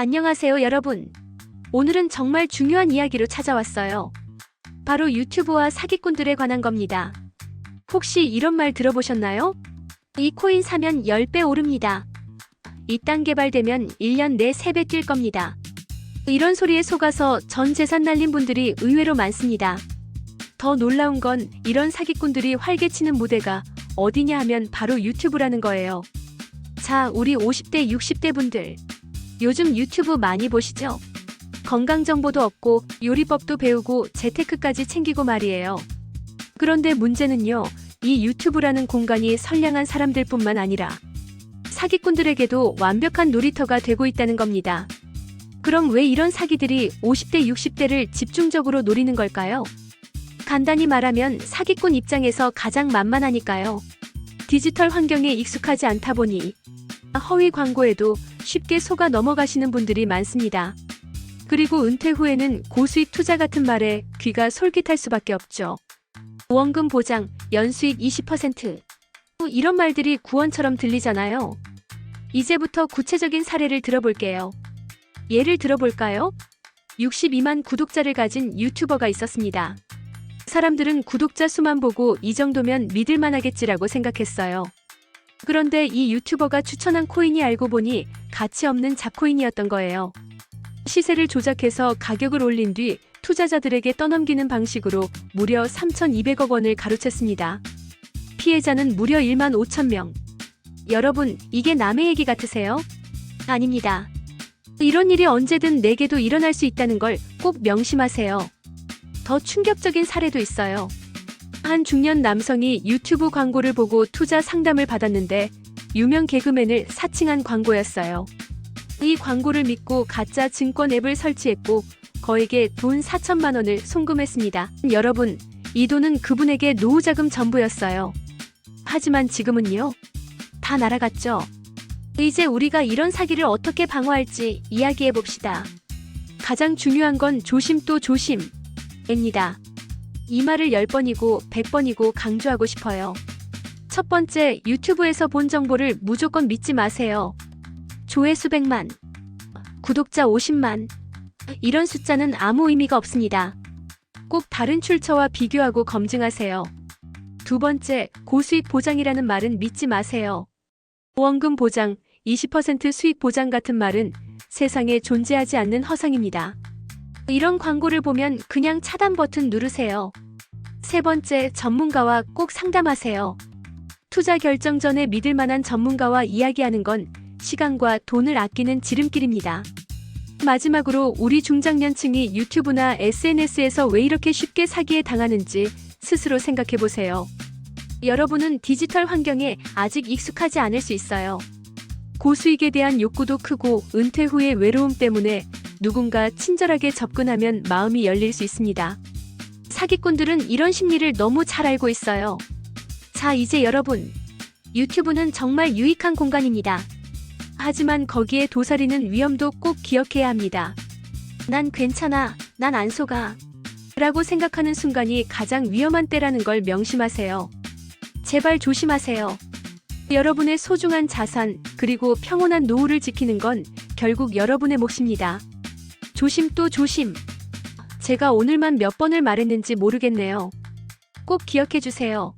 안녕하세요, 여러분. 오늘은 정말 중요한 이야기로 찾아왔어요. 바로 유튜브와 사기꾼들에 관한 겁니다. 혹시 이런 말 들어보셨나요? 이 코인 사면 10배 오릅니다. 이딴 개발되면 1년 내 3배 뛸 겁니다. 이런 소리에 속아서 전 재산 날린 분들이 의외로 많습니다. 더 놀라운 건 이런 사기꾼들이 활개치는 무대가 어디냐 하면 바로 유튜브라는 거예요. 자, 우리 50대, 60대 분들. 요즘 유튜브 많이 보시죠? 건강 정보도 얻고 요리법도 배우고 재테크까지 챙기고 말이에요. 그런데 문제는요. 이 유튜브라는 공간이 선량한 사람들뿐만 아니라 사기꾼들에게도 완벽한 놀이터가 되고 있다는 겁니다. 그럼 왜 이런 사기들이 50대, 60대를 집중적으로 노리는 걸까요? 간단히 말하면 사기꾼 입장에서 가장 만만하니까요. 디지털 환경에 익숙하지 않다 보니 허위 광고에도 쉽게 속아 넘어가시는 분들이 많습니다. 그리고 은퇴 후에는 고수익 투자 같은 말에 귀가 솔깃할 수밖에 없죠. 원금 보장, 연수익 20%. 이런 말들이 구원처럼 들리잖아요. 이제부터 구체적인 사례를 들어볼게요. 예를 들어볼까요? 62만 구독자를 가진 유튜버가 있었습니다. 사람들은 구독자 수만 보고 이 정도면 믿을만 하겠지라고 생각했어요. 그런데 이 유튜버가 추천한 코인이 알고 보니 가치 없는 잡코인이었던 거예요. 시세를 조작해서 가격을 올린 뒤 투자자들에게 떠넘기는 방식으로 무려 3,200억 원을 가로챘습니다. 피해자는 무려 1만 5천 명. 여러분, 이게 남의 얘기 같으세요? 아닙니다. 이런 일이 언제든 내게도 일어날 수 있다는 걸 꼭 명심하세요. 더 충격적인 사례도 있어요. 한 중년 남성이 유튜브 광고를 보고 투자 상담을 받았는데 유명 개그맨을 사칭한 광고였어요. 이 광고를 믿고 가짜 증권 앱을 설치했고 거액의 돈 4천만 원을 송금했습니다. 여러분, 이 돈은 그분에게 노후 자금 전부였어요. 하지만 지금은요? 다 날아갔죠. 이제 우리가 이런 사기를 어떻게 방어할지 이야기해 봅시다. 가장 중요한 건 조심 또 조심 입니다. 이 말을 10번이고 100번이고 강조하고 싶어요. 첫 번째, 유튜브에서 본 정보를 무조건 믿지 마세요. 조회 수백만, 구독자 50만. 이런 숫자는 아무 의미가 없습니다. 꼭 다른 출처와 비교하고 검증하세요. 두 번째, 고수익 보장이라는 말은 믿지 마세요. 원금 보장, 20% 수익 보장 같은 말은 세상에 존재하지 않는 허상입니다. 이런 광고를 보면 그냥 차단 버튼 누르세요. 세 번째, 전문가와 꼭 상담하세요. 투자 결정 전에 믿을 만한 전문가와 이야기하는 건 시간과 돈을 아끼는 지름길입니다. 마지막으로 우리 중장년층이 유튜브나 SNS에서 왜 이렇게 쉽게 사기에 당하는지 스스로 생각해 보세요. 여러분은 디지털 환경에 아직 익숙하지 않을 수 있어요. 고수익에 대한 욕구도 크고 은퇴 후의 외로움 때문에 누군가 친절하게 접근하면 마음이 열릴 수 있습니다. 사기꾼들은 이런 심리를 너무 잘 알고 있어요. 자, 이제 여러분. 유튜브는 정말 유익한 공간입니다. 하지만 거기에 도사리는 위험도 꼭 기억해야 합니다. 난 괜찮아. 난 안 속아. 라고 생각하는 순간이 가장 위험한 때라는 걸 명심하세요. 제발 조심하세요. 여러분의 소중한 자산, 그리고 평온한 노후를 지키는 건 결국 여러분의 몫입니다. 조심 또 조심. 제가 오늘만 몇 번을 말했는지 모르겠네요. 꼭 기억해 주세요.